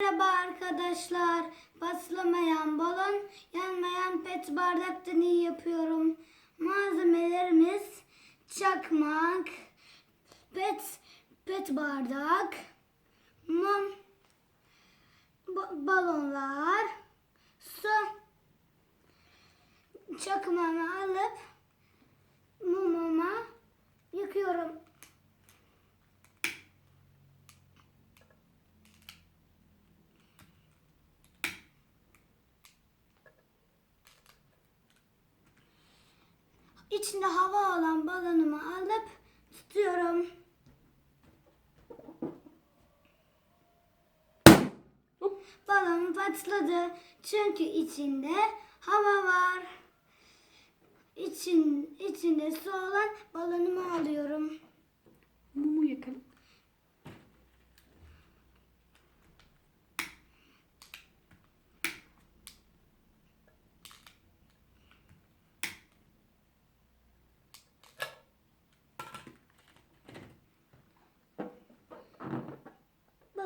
Merhaba arkadaşlar. Paslamayan balon, yanmayan pet bardak deneyi yapıyorum. Malzemelerimiz çakmak, pet pet bardak, mum, ba- balonlar, su. Çakmağımı alıp mumuma İçinde hava olan balonumu alıp tutuyorum. Balon patladı. Çünkü içinde hava var. İçin, içinde su olan balonumu alıyorum. Mumu yakalım.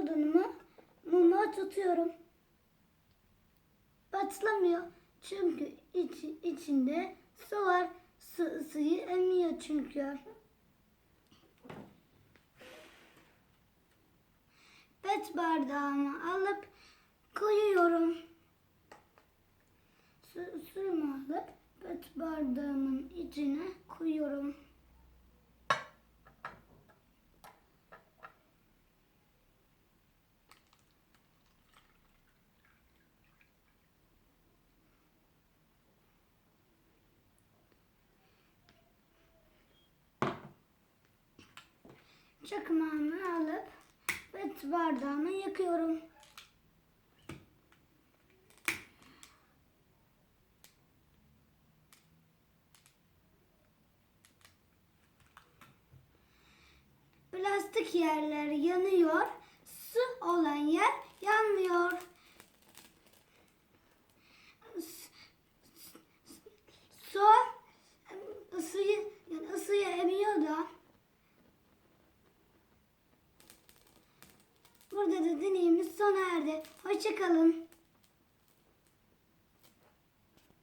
Balonumu muma tutuyorum. Patlamıyor. Çünkü içi, içinde su var. Su ısıyı emiyor çünkü. Pet bardağımı alıp koyuyorum. Su, suyumu alıp pet bardağımın içine koyuyorum. Çakmağımı alıp pet bardağımı yakıyorum. Plastik yerler yanıyor, su olan yer yanmıyor. S- Su ısıyı, yani ısıyı emiyor da Burada da deneyimiz sona erdi. Hoşçakalın.